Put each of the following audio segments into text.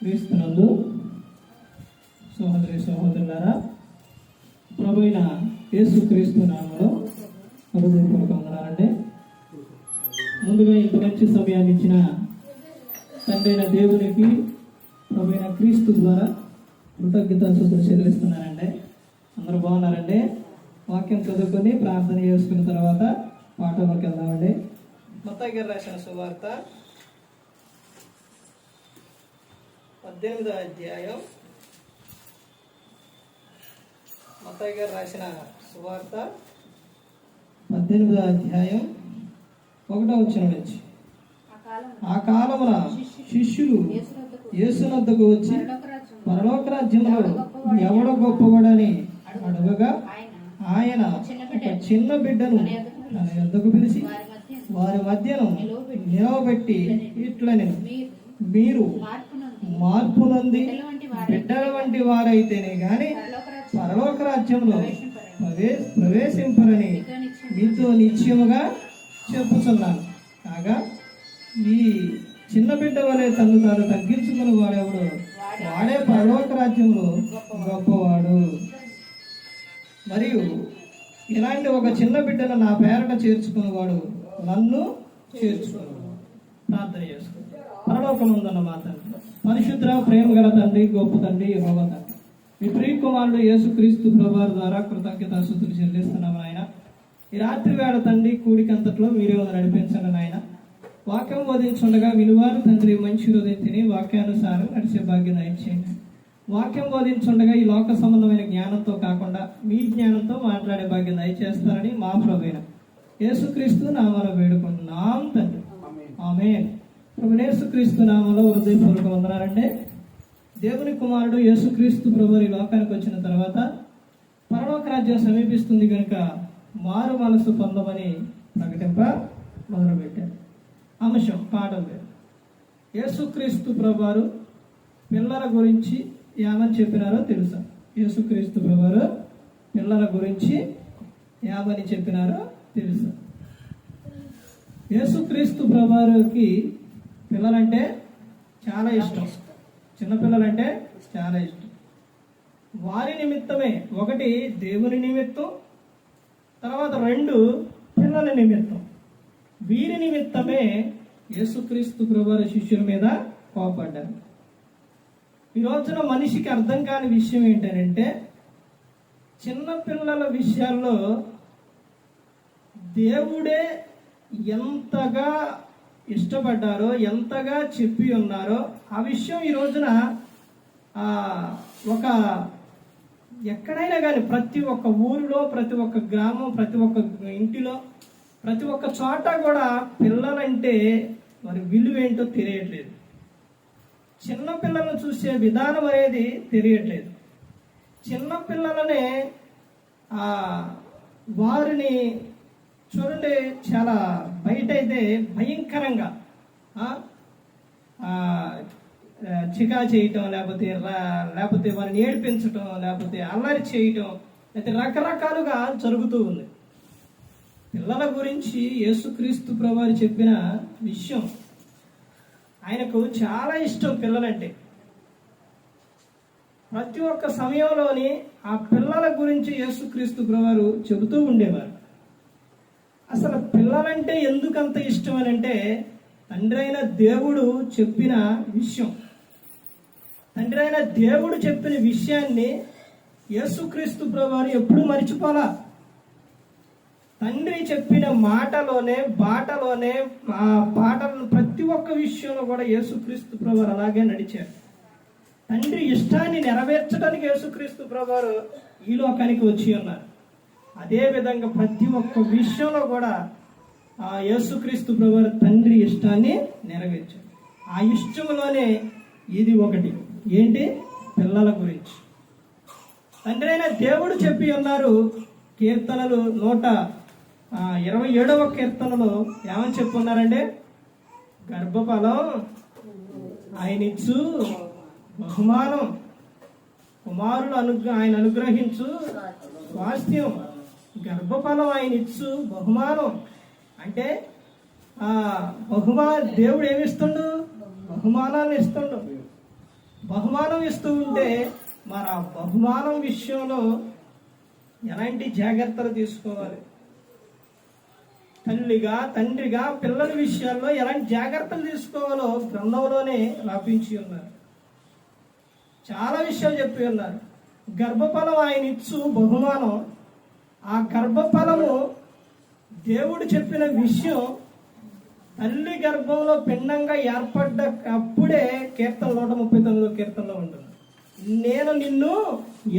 క్రీస్తునందు సహోదరి సహోదరులారా ప్రభు యేసు క్రీస్తు నామలో హృదయపూర్వక వందనాలండి ముందుగా ఇంత మంచి సమయాన్ని ఇచ్చిన తండ్రైన దేవునికి ప్రభు క్రీస్తు ద్వారా కృతజ్ఞతాస్తుతులు చెల్లిస్తున్నానండి. అందరూ బాగున్నారండి? వాక్యం చదువుకొని ప్రార్థన చేసుకున్న తర్వాత పాఠంలోకి వెళ్దామండి. మొత్తం గారు రాసిన సువార్త పద్దెనిమిదో అధ్యాయం. మత్తయ్య గారు రాసిన సువార్త పద్దెనిమిదో అధ్యాయం ఒకటో వచ్చిన నుంచి. ఆ కాలమున శిష్యులు యేసునద్దకు వచ్చి పరలోక రాజ్యంలో ఎవడ గొప్పవాడని అడగగా ఆయన ఒక చిన్న బిడ్డను తన యొద్దకు పిలిచి వారి మధ్యను నిలవబెట్టి ఇట్లా నేను మీరు మార్పు నొంది బిడ్డల వంటి వారైతేనే గాని పరలోక రాజ్యంలో ప్రవే ప్రవేశింపరని మీతో నిశ్చయముగా చెప్పుచున్నాను. కాగా ఈ చిన్న బిడ్డ వలె తను తాను తగ్గించుకుని వాడెవడు వాడే. పరలోక రాజ్యంలో గొప్పవాడు. మరియు ఇలాంటి ఒక చిన్న బిడ్డను నా పేరట చేర్చుకునేవాడు నన్ను చేర్చుకుని ప్రార్థన చేసుకో పరలోకముందన్న మాట పరిశుద్ర ప్రేమ గల తండ్రి గొప్ప తండ్రి యెహోవా తండ్రి. మీ ప్రియ కుమారుడు యేసుక్రీస్తు ప్రభావ ద్వారా కృతజ్ఞతాస్తుతులు చెల్లిస్తున్నాము నాయన. ఈ రాత్రి వేళ తండ్రి కూడికంతట్లో మీరే నడిపించండి నాయన. వాక్యం బోధించుండగా విలువారు తండ్రి మంచి హృదయం తిని వాక్యానుసారం నడిచే భాగ్యం దయచేయండి. వాక్యం బోధించుండగా ఈ లోక సంబంధమైన జ్ఞానంతో కాకుండా మీ జ్ఞానంతో మాట్లాడే భాగ్యం దయచేస్తారని మా ప్రభుత్వ యేసుక్రీస్తు నామాలో వేడుకుంటున్నాం తండ్రి. ఆమె ప్రభు యేసుక్రీస్తు నామలో హృదయపూర్వక వందనాలంటే దేవుని కుమారుడు యేసుక్రీస్తు ప్రభు ఈ లోకానికి వచ్చిన తర్వాత పరలోక రాజ్యం సమీపిస్తుంది కనుక మారు మనసు పొందమని ప్రకటింప మొదలుపెట్టారు. అంశం పాఠం పేరు యేసుక్రీస్తు ప్రభువారు పిల్లల గురించి ఏమని చెప్పినారో తెలుసా? యేసుక్రీస్తు ప్రభువారు పిల్లల గురించి ఏమని చెప్పినారో తెలుసా? యేసుక్రీస్తు ప్రభువారికి పిల్లలంటే చాలా ఇష్టం. చిన్నపిల్లలంటే చాలా ఇష్టం. వారి నిమిత్తమే. ఒకటి దేవుని నిమిత్తం తర్వాత రెండు పిల్లల నిమిత్తం. వీరి నిమిత్తమే యేసుక్రీస్తు ప్రభువారి శిష్యుల మీద కోపడ్డారు. ఈ రోజున మనిషికి అర్థం కాని విషయం ఏంటంటే చిన్నపిల్లల విషయాల్లో దేవుడే ఎంతగా ఇష్టపడ్డారో ఎంతగా చెప్పి ఉన్నారో ఆ విషయం ఈ రోజున ఒక ఎక్కడైనా కానీ ప్రతి ఒక్క ఊరిలో ప్రతి ఒక్క గ్రామం ప్రతి ఒక్క ఇంటిలో ప్రతి ఒక్క చోట కూడా పిల్లలంటే మరి విలువ ఏంటో తెలియట్లేదు. చిన్న పిల్లలను చూసే విధానం అనేది తెలియట్లేదు. చిన్న పిల్లలనే వారిని చూడండి చాలా బయట అయితే భయంకరంగా చికా చేయటం లేకపోతే రా- లేకపోతే వారిని ఏడిపించటం లేకపోతే అల్లరి చేయటం అయితే రకరకాలుగా జరుగుతూ ఉంది. పిల్లల గురించి యేసుక్రీస్తు ప్రభువారు చెప్పిన విషయం ఆయనకు చాలా ఇష్టం పిల్లలంటే. ప్రతి ఒక్క సమయంలోని ఆ పిల్లల గురించి యేసుక్రీస్తు ప్రభువారు చెబుతూ ఉండేవారు. అసలు పిల్లలంటే ఎందుకంత ఇష్టం అని అంటే తండ్రి అయిన దేవుడు చెప్పిన విషయం. తండ్రి అయిన దేవుడు చెప్పిన విషయాన్ని యేసుక్రీస్తు ప్రభువారు ఎప్పుడు మర్చిపోలా. తండ్రి చెప్పిన మాటలోనే బాటలోనే ఆ పాటలను ప్రతి ఒక్క విషయంలో కూడా యేసుక్రీస్తు ప్రభువారు అలాగే నడిచారు. తండ్రి ఇష్టాన్ని నెరవేర్చడానికి యేసుక్రీస్తు ప్రభువారు ఈ లోకానికి వచ్చి ఉన్నారు. అదేవిధంగా ప్రతి ఒక్క విషయంలో కూడా ఆ యేసుక్రీస్తు ప్రభువారు తండ్రి ఇష్టాన్ని నెరవేర్చారు ఆ ఇష్టంలోనే ఇది ఒకటి. ఏంటి? పిల్లల గురించి. తండ్రి అయిన దేవుడు చెప్పి ఉన్నారు కీర్తనలు నూట ఇరవై ఏడవ కీర్తనలో ఏమని చెప్పున్నారండి గర్భఫలం ఆయన ఇచ్చు బహుమానం. కుమారుడు అనుగ్ర ఆయన అనుగ్రహించు స్వాస్థ్యం. గర్భఫలం ఆయన ఇచ్చు బహుమానం. అంటే ఆ బహుమా దేవుడు ఏమిస్తుండు? బహుమానాన్ని ఇస్తుండు. బహుమానం ఇస్తూ ఉంటే మన బహుమానం విషయంలో ఎలాంటి జాగ్రత్తలు తీసుకోవాలి? తల్లిగా తండ్రిగా పిల్లల విషయాల్లో ఎలాంటి జాగ్రత్తలు తీసుకోవాలో గ్రంథంలోనే రాపించి ఉన్నారు. చాలా విషయాలు చెప్పి ఉన్నారు. గర్భఫలం ఆయన ఇచ్చు బహుమానం. ఆ గర్భఫలము దేవుడు చెప్పిన విషయం తల్లి గర్భంలో పిండంగా ఏర్పడ్డ అప్పుడే కీర్తన నూట ముప్పై తొమ్మిదో కీర్తనలో ఉంటుంది. నేను నిన్ను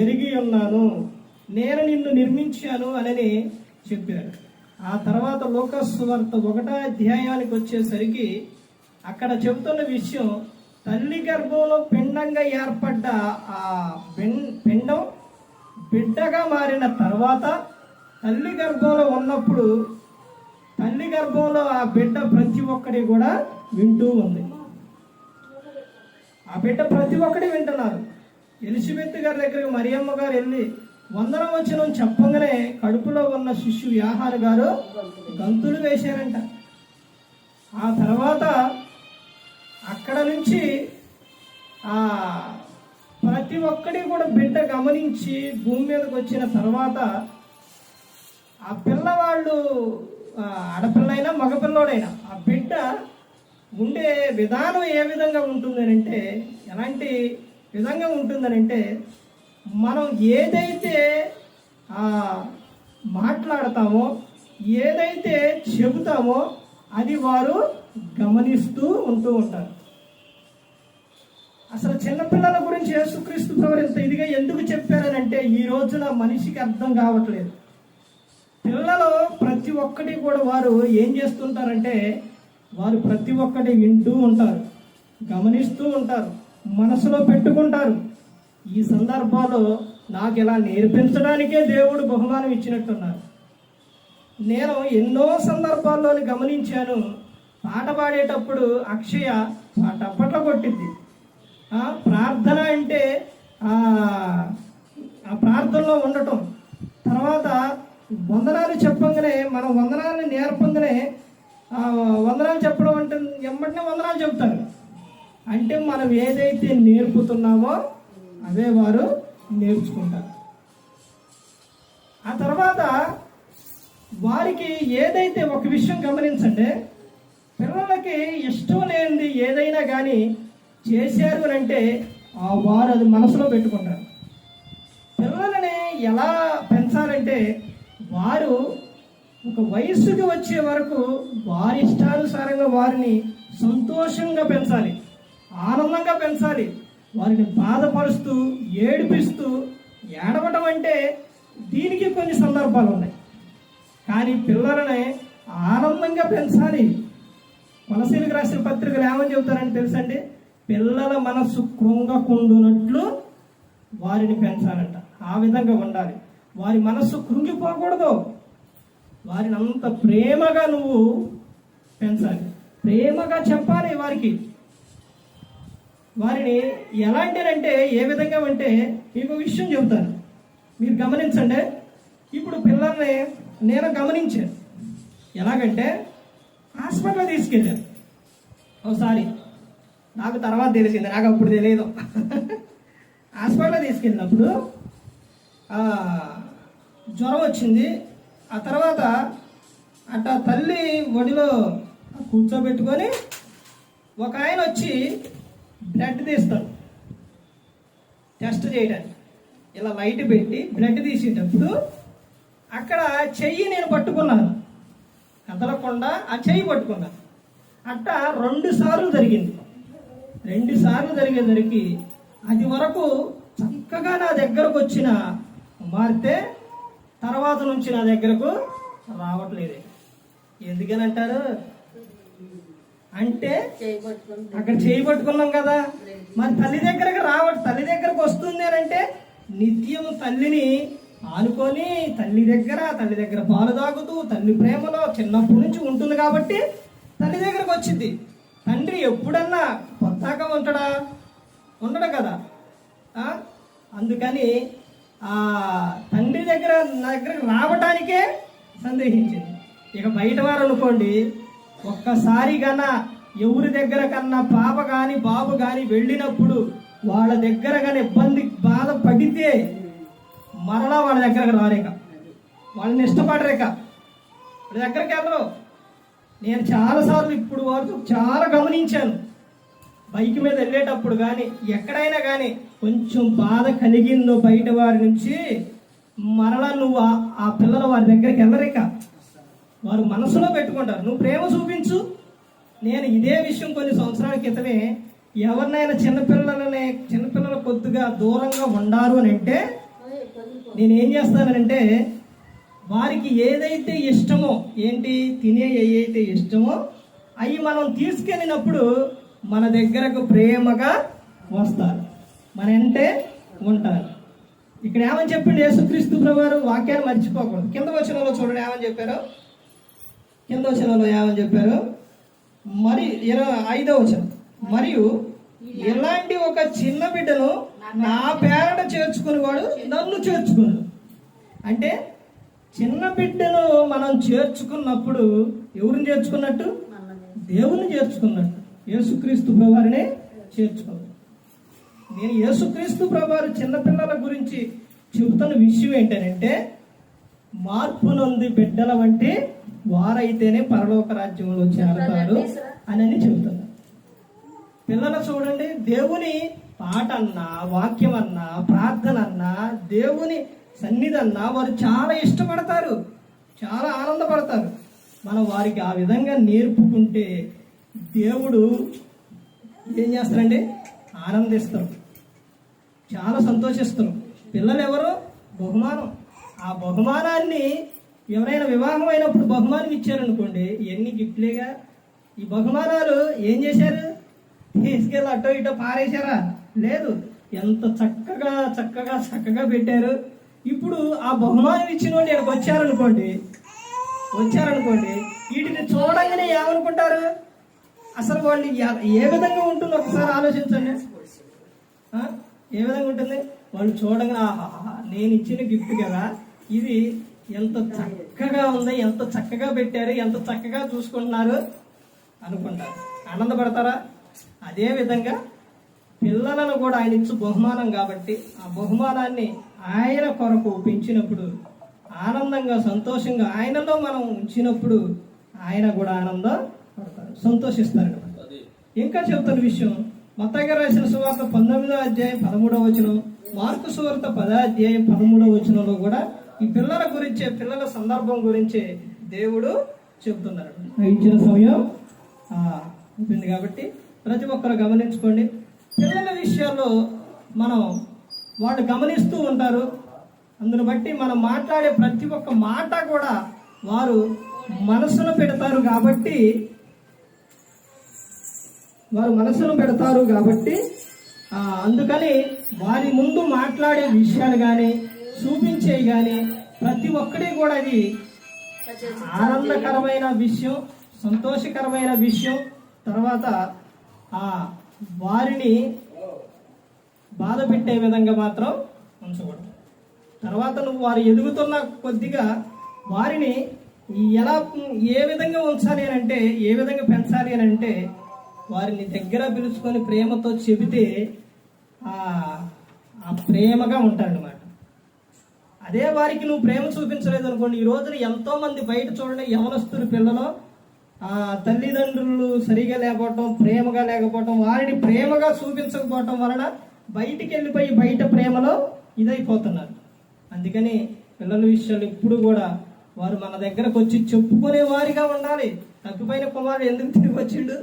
ఎరిగి ఉన్నాను నేను నిన్ను నిర్మించాను అని చెప్పారు. ఆ తర్వాత లోకస్వార్త ఒకటో అధ్యాయానికి వచ్చేసరికి అక్కడ చెబుతున్న విషయం తల్లి గర్భంలో పిండంగా ఏర్పడ్డ ఆ పిండం బిడ్డగా మారిన తర్వాత తల్లి గర్భంలో ఉన్నప్పుడు తల్లి గర్భంలో ఆ బిడ్డ ప్రతి ఒక్కడి కూడా వింటూ ఉంది. ఆ బిడ్డ ప్రతి ఒక్కటి వింటున్నారు. ఎలిజబెత్ గారి దగ్గరికి మరియమ్మ గారు వెళ్ళి వందల వచ్చిన చెప్పగానే కడుపులో ఉన్న శిష్యు యాహారు గారు గంతులు వేశారంట. ఆ తర్వాత అక్కడ నుంచి ఆ ప్రతి ఒక్కడి కూడా బిడ్డ గమనించి భూమి మీదకి వచ్చిన తర్వాత ఆ పిల్లవాళ్ళు ఆడపిల్లైనా మగపిల్లోడైనా ఆ బిడ్డ ఉండే విధానం ఏ విధంగా ఉంటుందనంటే ఎలాంటి విధంగా ఉంటుందనంటే మనం ఏదైతే ఆ, మాట్లాడతామో ఏదైతే చెబుతామో అది వారు గమనిస్తూ ఉంటూ ఉంటారు. అసలు చిన్నపిల్లల గురించి యేసుక్రీస్తు ప్రభు ఇదిగా ఎందుకు చెప్పారనంటే ఈ రోజున మనిషికి అర్థం కావట్లేదు. పిల్లలు ప్రతి ఒక్కటి కూడా వారు ఏం చేస్తుంటారంటే వారు ప్రతి ఒక్కటి వింటూ ఉంటారు గమనిస్తూ ఉంటారు మనసులో పెట్టుకుంటారు. ఈ సందర్భాల్లో నాకు ఇలా నేర్పించడానికే దేవుడు బహుమానం ఇచ్చినట్టున్నారు. నేను ఎన్నో సందర్భాల్లోని గమనించాను పాట పాడేటప్పుడు అక్షయ పాట టప్పట్లో కొట్టింది ప్రార్థన అంటే ఆ ప్రార్థనలో ఉండటం. తర్వాత వందనాలు చెప్పంగానే మనం వందనాలు నేర్పంగానే వందనాలు చెప్పడం అంటే ఎమ్మటినే వందనాలు చెప్తారు. అంటే మనం ఏదైతే నేర్పుతున్నామో అదే వారు నేర్చుకుంటారు. ఆ తర్వాత వారికి ఏదైతే ఒక విషయం గమనించండి పిల్లలకి ఇష్టం లేనిది ఏదైనా కానీ చేశారు అని అంటే ఆ వారు అది మనసులో పెట్టుకుంటారు. పిల్లలని ఎలా పెంచాలంటే వారు ఒక వయస్సుకి వచ్చే వరకు వారి ఇష్టానుసారంగా వారిని సంతోషంగా పెంచాలి ఆనందంగా పెంచాలి వారిని బాధపరుస్తూ ఏడిపిస్తూ ఏడవటం అంటే దీనికి కొన్ని సందర్భాలు ఉన్నాయి. కానీ పిల్లలని ఆనందంగా పెంచాలి. కొలసీలకు రాసిన పత్రికలు ఏమని చెబుతారని తెలుసండి? పిల్లల మనస్సు కృంగకుండునట్లు వారిని పెంచాలంట. ఆ విధంగా ఉండాలి. వారి మనస్సు కృంగిపోకూడదు. వారిని అంత ప్రేమగా నువ్వు పెంచాలి. ప్రేమగా చెప్పాలి వారికి. వారిని ఎలాంటినంటే ఏ విధంగా అంటే మీకు విషయం చెబుతాను. మీరు గమనించండి. ఇప్పుడు పిల్లల్ని నేను గమనించాను. ఎలాగంటే హాస్పిటల్ తీసుకెళ్ళాను. ఒకసారి. నాకు తర్వాత తెలిసింది. నాకు అప్పుడు తెలియదు. హాస్పిటల్ తీసుకెళ్ళినప్పుడు ఆ, జ్వరం వచ్చింది. ఆ తర్వాత అట్ట తల్లి ఒడిలో కూర్చోబెట్టుకొని ఒక ఆయన వచ్చి బ్లడ్ తీస్తాడు. టెస్ట్ చేయడానికి. ఇలా లైట్ పెట్టి బ్లడ్ తీసేటప్పుడు అక్కడ చెయ్యి నేను పట్టుకున్నాను. కదలకుండా ఆ చెయ్యి పట్టుకున్నాను అట్ట రెండు సార్లు జరిగింది. రెండు సార్లు జరిగేసరికి అది వరకు చక్కగా నా దగ్గరకు వచ్చిన కుమార్తె తర్వాత నుంచి నా దగ్గరకు రావట్లేదు. ఎందుకని అంటారు అంటే అక్కడ చేయబట్టుకున్నాం కదా. మరి తల్లి దగ్గరకు రావట్ తల్లి దగ్గరకు వస్తుంది అని అంటే నిత్యం తల్లిని ఆనుకొని తల్లి దగ్గర తల్లి దగ్గర పాలు తాగుతూ తల్లి ప్రేమలో చిన్నప్పటి నుంచి ఉంటుంది కాబట్టి తల్లి దగ్గరకు వచ్చింది. తండ్రి ఎప్పుడన్నా కొత్తగా ఉంటాడా? ఉండడు కదా. అందుకని ఆ తండ్రి దగ్గర నా దగ్గరకు రావటానికే సందేహించింది. ఇక బయట వారు అనుకోండి ఒక్కసారి కన్నా ఎవరి దగ్గర కన్నా పాప కానీ బాబు కానీ వెళ్ళినప్పుడు వాళ్ళ దగ్గర కానీ ఇబ్బంది బాధ పడితే మరలా వాళ్ళ దగ్గరకు రారేక. వాళ్ళని ఇష్టపడరేక. వాళ్ళ దగ్గరికి వెళ్ళరు. నేను చాలాసార్లు ఇప్పుడు వరకు చాలా గమనించాను. బైక్ మీద వెళ్ళేటప్పుడు కానీ ఎక్కడైనా కానీ కొంచెం బాధ కలిగిందో బయట వారి నుంచి మరలా నువ్వు ఆ- పిల్లలు పిల్లల వారి దగ్గరికి వెళ్ళరిక. వారు మనసులో పెట్టుకుంటారు. నువ్వు ప్రేమ చూపించు. నేను ఇదే విషయం కొన్ని సంవత్సరాల క్రితమే ఎవరినైనా చిన్నపిల్లలనే చిన్నపిల్లలు కొద్దిగా దూరంగా ఉండారు అని అంటే నేనేం చేస్తానంటే వారికి ఏదైతే ఇష్టమో ఏంటి? తినే ఏదైతే ఇష్టమో అవి మనం తీసుకెళ్ళినప్పుడు మన దగ్గరకు ప్రేమగా వస్తారు. మన అంటే ఉంటారు. ఇక్కడ ఏమని చెప్పిండు యేసుక్రీస్తు ప్రభువారు? వాక్యాన్ని మర్చిపోకూడదు. కింద వచనంలో చూడండి ఏమని చెప్పారు? కింద వచనంలో ఏమని చెప్పారు? మరి ఇరవై ఐదో వచనం. మరియు ఇలాంటి ఒక చిన్న బిడ్డను నా పేరట చేర్చుకునేవాడు నన్ను చేర్చుకున్నాడు. అంటే చిన్న బిడ్డను మనం చేర్చుకున్నప్పుడు ఎవరిని చేర్చుకున్నట్టు? దేవుని చేర్చుకున్నట్టు. యేసుక్రీస్తు ప్రభువారిని చేర్చుకున్నాడు నేను యేసుక్రీస్తు ప్రభువారు చిన్నపిల్లల గురించి చెబుతున్న విషయం ఏంటంటే మార్పు నొంది బిడ్డల వంటి వారైతేనే పరలోక రాజ్యంలో చేరతారు అని అని చెబుతున్నారు పిల్లలు చూడండి దేవుని పాట అన్నా వాక్యం అన్నా ప్రార్థన అన్నా దేవుని సన్నిధి అన్నా వారు చాలా ఇష్టపడతారు చాలా ఆనందపడతారు. మనం వారికి ఆ విధంగా నేర్పుకుంటే దేవుడు ఏం చేస్తారండి ఆనందిస్తారు చాలా సంతోషిస్తారు పిల్లలు ఎవరు బహుమానం. ఆ బహుమానాన్ని ఎవరైనా వివాహం అయినప్పుడు బహుమానం ఇచ్చారనుకోండి ఎన్ని గిఫ్ట్లేగా? ఈ బహుమానాలు ఏం చేశారు? తీసుకెళ్ళి అటో ఇటో పారేశారా? లేదు. ఎంత చక్కగా చక్కగా చక్కగా పెట్టారు. ఇప్పుడు ఆ బహుమానం ఇచ్చిన వాళ్ళు ఇక్కడికి వచ్చారనుకోండి వచ్చారనుకోండి వీటిని చూడంగానే ఏమనుకుంటారు? అసలు వాళ్ళు ఏ విధంగా ఉంటుందో ఒకసారి ఆలోచించండి. ఏ విధంగా ఉంటుంది? వాళ్ళు చూడగా ఆహాహా, నేను ఇచ్చిన గిఫ్ట్ కదా. ఇది ఎంత చక్కగా ఉంది ఎంత చక్కగా పెట్టారు ఎంత చక్కగా చూసుకుంటున్నారు అనుకుంటారు. ఆనందపడతారా? అదే విధంగా పిల్లలను కూడా ఆయన ఇచ్చు బహుమానం కాబట్టి ఆ బహుమానాన్ని ఆయన కొరకు పెంచినప్పుడు ఆనందంగా సంతోషంగా ఆయనలో మనం ఉంచినప్పుడు ఆయన కూడా ఆనందం సంతోషిస్తారు ఇంకా చెబుతున్న విషయం మతగా రాసిన సువార్త పంతొమ్మిదో అధ్యాయం పదమూడవ వచనం మార్కు సువార్త పదో అధ్యాయం పదమూడవ వచనంలో కూడా ఈ పిల్లల గురించే పిల్లల సందర్భం గురించే దేవుడు చెబుతున్నాడు. ఇచ్చిన సమయం ఉంటుంది కాబట్టి ప్రతి ఒక్కరు గమనించుకోండి. పిల్లల విషయాల్లో మనం వాళ్ళు గమనిస్తూ ఉంటారు. అందును బట్టి మనం మాట్లాడే ప్రతి ఒక్క మాట కూడా వారు మనసులో పెడతారు కాబట్టి వారు మనసును పెడతారు కాబట్టి అందుకని వారి ముందు మాట్లాడే విషయాలు కానీ చూపించేవి కానీ ప్రతి ఒక్కటి కూడా అది ఆనందకరమైన విషయం సంతోషకరమైన విషయం. తర్వాత ఆ వారిని బాధ పెట్టే విధంగా మాత్రం ఉంచకూడదు. తర్వాత నువ్వు వారు ఎదుగుతున్న కొద్దిగా వారిని ఎలా ఏ విధంగా ఉంచాలి అని అంటే ఏ విధంగా పెంచాలి అని అంటే వారిని దగ్గర పిలుచుకొని ప్రేమతో చెబితే ఆ ప్రేమగా ప్రేమగా ఉంటారన్నమాట అదే వారికి నువ్వు ప్రేమ చూపించలేదు అనుకోండి ఈ రోజున ఎంతో మంది బయట చూడండి యవనస్తులు పిల్లలు ఆ తల్లిదండ్రులు సరిగా లేకపోవటం ప్రేమగా లేకపోవటం వారిని ప్రేమగా చూపించకపోవటం వలన బయటికి వెళ్ళిపోయి బయట ప్రేమలో ఇదైపోతున్నారు. అందుకని పిల్లల విషయాలు ఇప్పుడు కూడా వారు మన దగ్గరకు వచ్చి చెప్పుకునే వారిగా ఉండాలి. తగ్గిపోయిన కుమారుడు ఎందుకు తిరిగి వచ్చిండు?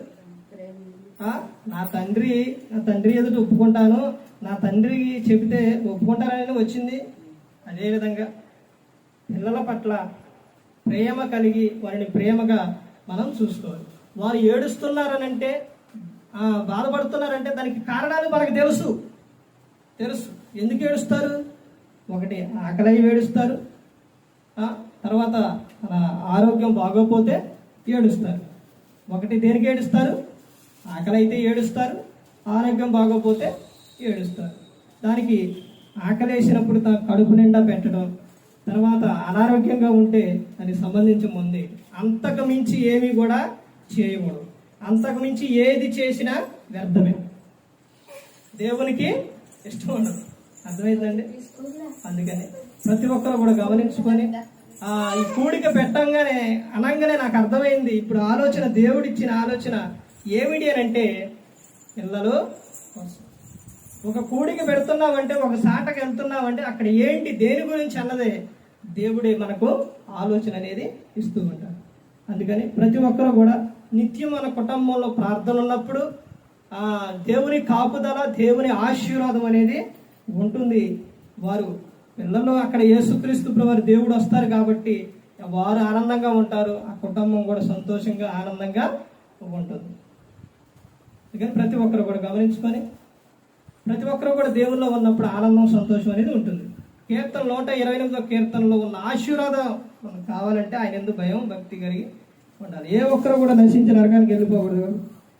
నా తండ్రి నా తండ్రి ఎదుట ఒప్పుకుంటాను. నా తండ్రికి చెబితే ఒప్పుకుంటారని వచ్చింది. అదేవిధంగా పిల్లల పట్ల ప్రేమ కలిగి వారిని ప్రేమగా మనం చూసుకోవాలి. వారు ఏడుస్తున్నారనంటే బాధపడుతున్నారంటే దానికి కారణాలు మనకు తెలుసు. తెలుసు. ఎందుకు ఏడుస్తారు? ఒకటి ఆకలి ఏడుస్తారు తర్వాత మన ఆరోగ్యం బాగోపోతే ఏడుస్తారు. ఒకటి దేనికి ఏడుస్తారు? ఆకలి అయితే ఏడుస్తారు ఆరోగ్యం బాగోపోతే ఏడుస్తారు. దానికి ఆకలి వేసినప్పుడు తన కడుపు నిండా పెట్టడం తర్వాత అనారోగ్యంగా ఉంటే దానికి సంబంధించి ముందు అంతకు మించి ఏమీ కూడా చేయకూడదు. అంతకు మించి ఏది చేసినా వ్యర్థమే. దేవునికి ఇష్టం ఉండదు. అర్థమైందండి? అందుకని ప్రతి ఒక్కరు కూడా గమనించుకొని ఈ కూడిక పెట్టంగానే అనంగానే నాకు అర్థమైంది. ఇప్పుడు ఆలోచన దేవుడిచ్చిన ఆలోచన ఏమిటి అని అంటే పిల్లలు ఒక కూడిక పెడుతున్నామంటే ఒక సాటకు వెళ్తున్నామంటే అక్కడ ఏంటి దేని గురించి అన్నదే దేవుడే మనకు ఆలోచన అనేది ఇస్తూ ఉంటాడు. అందుకని ప్రతి ఒక్కరూ కూడా నిత్యం మన కుటుంబంలో ప్రార్థన ఉన్నప్పుడు ఆ దేవుని కాపుదల దేవుని ఆశీర్వాదం అనేది ఉంటుంది. వారు పిల్లలు అక్కడ యేసుక్రీస్తు వారు దేవుడు వస్తారు కాబట్టి వారు ఆనందంగా ఉంటారు. ఆ కుటుంబం కూడా సంతోషంగా ఆనందంగా ఉంటుంది. అందుకని ప్రతి ఒక్కరు కూడా గమనించుకొని ప్రతి ఒక్కరు కూడా దేవుల్లో ఉన్నప్పుడు ఆనందం సంతోషం అనేది ఉంటుంది. కీర్తన నూట ఇరవై ఎనిమిదో కీర్తనలో ఉన్న ఆశీర్వాదం మనకు కావాలంటే ఆయన ఎందుకు భయం భక్తి కలిగి ఉండాలి. ఏ ఒక్కరు కూడా నశించిన నరకానికి వెళ్ళిపోకూడదు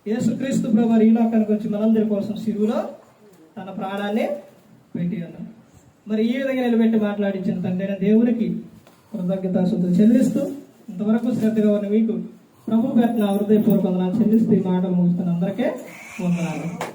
యేసుక్రీస్తు ప్రభు ఈ లోకానికి వచ్చి మనందరి కోసం సిరువులో తన ప్రాణాన్ని పెట్టి ఉన్నాం మరి ఈ విధంగా నిలబెట్టి మాట్లాడించిన తండ్రి దేవునికి కృతజ్ఞతాశుద్ధులు చెల్లిస్తూ ఇంతవరకు శ్రద్ధగా ఉన్న మీకు ప్రభు పెట్టిన హృదయపూర్వక వందనాలు. చెల్లిస్తూ ఈ మాట ముగిస్తున్న అందరికీ వందనాలు.